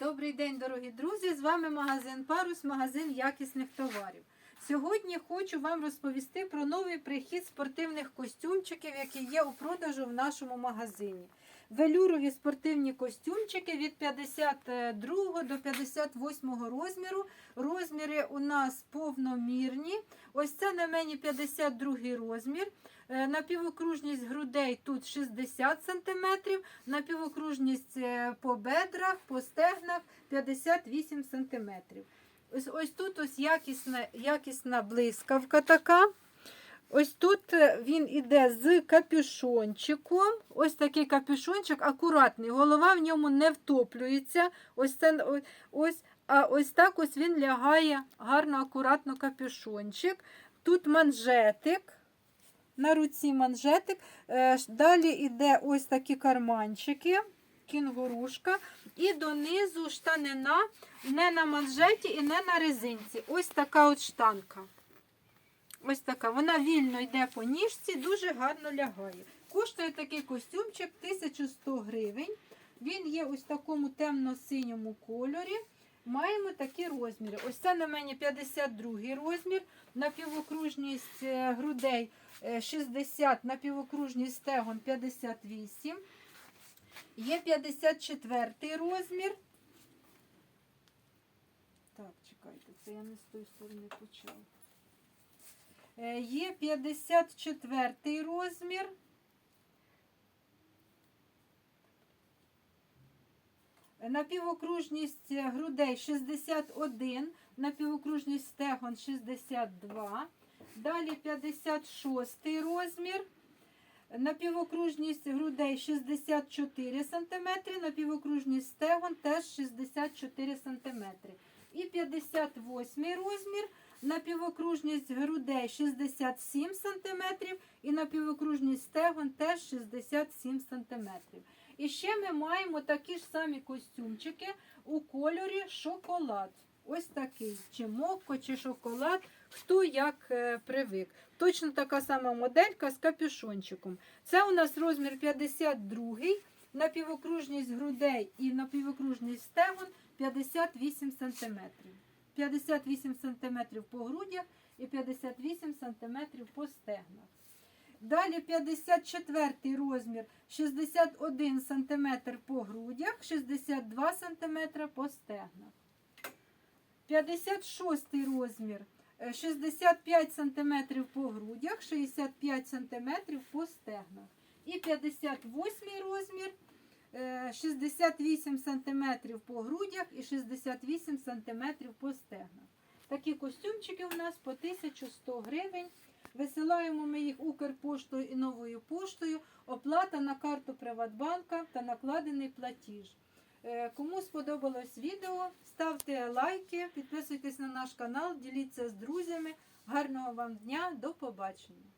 Добрий день, дорогі друзі! З вами магазин Парус, магазин якісних товарів. Сьогодні хочу вам розповісти про новий прихід спортивних костюмчиків, які є у продажу в нашому магазині. Велюрові спортивні костюмчики від 52 до 58 розміру. Розміри у нас повномірні. Ось це на мені 52 розмір. Е, Напівокружність грудей тут 60 см, напівокружність е, по бедрах, по стегнах 58 см. Ось, ось тут ось якісна, якісна блискавка така. Ось тут е, він іде з капюшончиком. Ось такий капюшончик акуратний. Голова в ньому не втоплюється. Ось це ось, а ось так ось він лягає гарно, акуратно капюшончик. Тут манжетик. На руці манжетик. Е, Далі йде ось такі карманчики, кінгурушка. І донизу штанина не на манжеті і не на резинці. Ось така от штанка. Ось така. Вона вільно йде по ніжці, дуже гарно лягає. Коштує такий костюмчик 1100 гривень. Він є ось в такому темно-синьому кольорі. Маємо такі розміри. Ось це на мені 52 розмір, напівокружність е, грудей е, 60, напівокружність стегон 58. Є 54 розмір. Так, чекайте, це я не з тої сторони почала. Е, Є 54 розмір. Напівокружність грудей 61, напівокружність стегон 62. Далі 56 розмір. Напівокружність грудей 64 см, напівокружність стегон теж 64 см. І 58 розмір, напівокружність грудей 67 см і напівокружність стегон теж 67 см. І ще ми маємо такі ж самі костюмчики у кольорі шоколад. Ось такий, чи мокко, чи шоколад, хто як е, привик. Точно така сама моделька з капюшончиком. Це у нас розмір 52, напівокружність грудей і напівокружність стегон 58 см. 58 см по грудях і 58 см по стегнах. Далі 54 розмір 61 см по грудях, 62 см по стегнах. 56 розмір е, 65 см по грудях, 65 см по стегнах. І 58 розмір е, 68 см по грудях і 68 см по стегнах. Такі костюмчики у нас по 1100 гривень. Висилаємо ми їх Укрпоштою і новою поштою. Оплата на карту Приватбанка та накладений платіж. Е, Кому сподобалось відео, ставте лайки, підписуйтесь на наш канал, діліться з друзями. Гарного вам дня, до побачення!